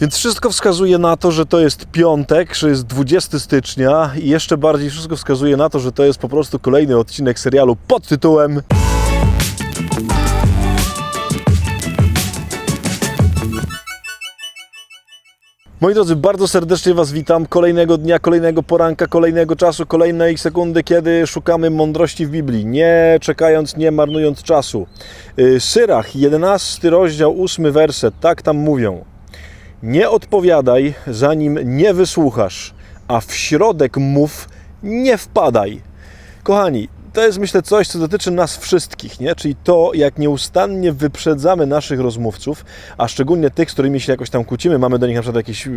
Więc wszystko wskazuje na to, że to jest piątek, że jest 20 stycznia i jeszcze bardziej wszystko wskazuje na to, że to jest po prostu kolejny odcinek serialu pod tytułem Moi drodzy, bardzo serdecznie Was witam. Kolejnego dnia, kolejnego poranka, kolejnego czasu, kolejnej sekundy, kiedy szukamy mądrości w Biblii, nie czekając, nie marnując czasu. Y, Syrach, 11 rozdział, 8 werset, tak tam mówią. Nie odpowiadaj, zanim nie wysłuchasz, a w środek mów, nie wpadaj. Kochani, to jest myślę coś, co dotyczy nas wszystkich, nie? czyli to, jak nieustannie wyprzedzamy naszych rozmówców, a szczególnie tych, z którymi się jakoś tam kłócimy, mamy do nich na przykład jakieś y,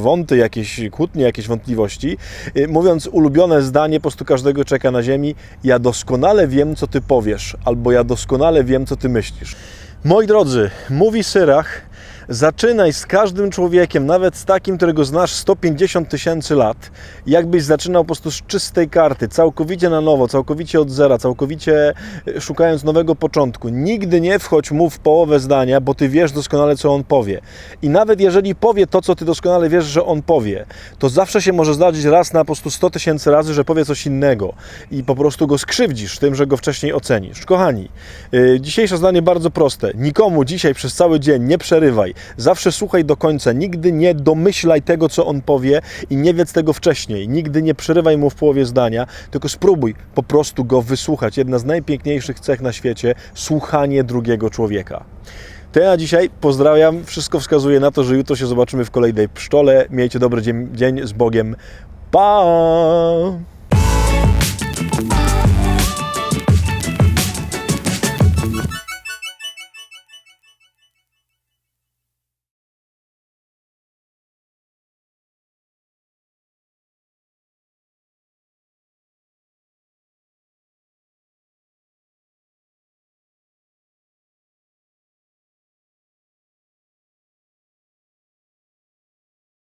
wąty, jakieś kłótnie, jakieś wątpliwości, y, mówiąc ulubione zdanie, po prostu każdego czeka na ziemi, ja doskonale wiem, co ty powiesz, albo ja doskonale wiem, co ty myślisz. Moi drodzy, mówi Syrach, Zaczynaj z każdym człowiekiem, nawet z takim, którego znasz 150 tysięcy lat, jakbyś zaczynał po prostu z czystej karty, całkowicie na nowo, całkowicie od zera, całkowicie e, szukając nowego początku. Nigdy nie wchodź mu w połowę zdania, bo ty wiesz doskonale, co on powie. I nawet jeżeli powie to, co ty doskonale wiesz, że on powie, to zawsze się może zdarzyć raz na po prostu 100 tysięcy razy, że powie coś innego i po prostu go skrzywdzisz tym, że go wcześniej ocenisz. Kochani, yy, dzisiejsze zdanie bardzo proste. Nikomu dzisiaj przez cały dzień nie przerywaj. Zawsze słuchaj do końca. Nigdy nie domyślaj tego, co on powie i nie wiedz tego wcześniej. Nigdy nie przerywaj mu w połowie zdania, tylko spróbuj po prostu go wysłuchać. Jedna z najpiękniejszych cech na świecie słuchanie drugiego człowieka. To ja dzisiaj pozdrawiam. Wszystko wskazuje na to, że jutro się zobaczymy w kolejnej pszczole. Miejcie dobry dzień, dzień z Bogiem. Pa!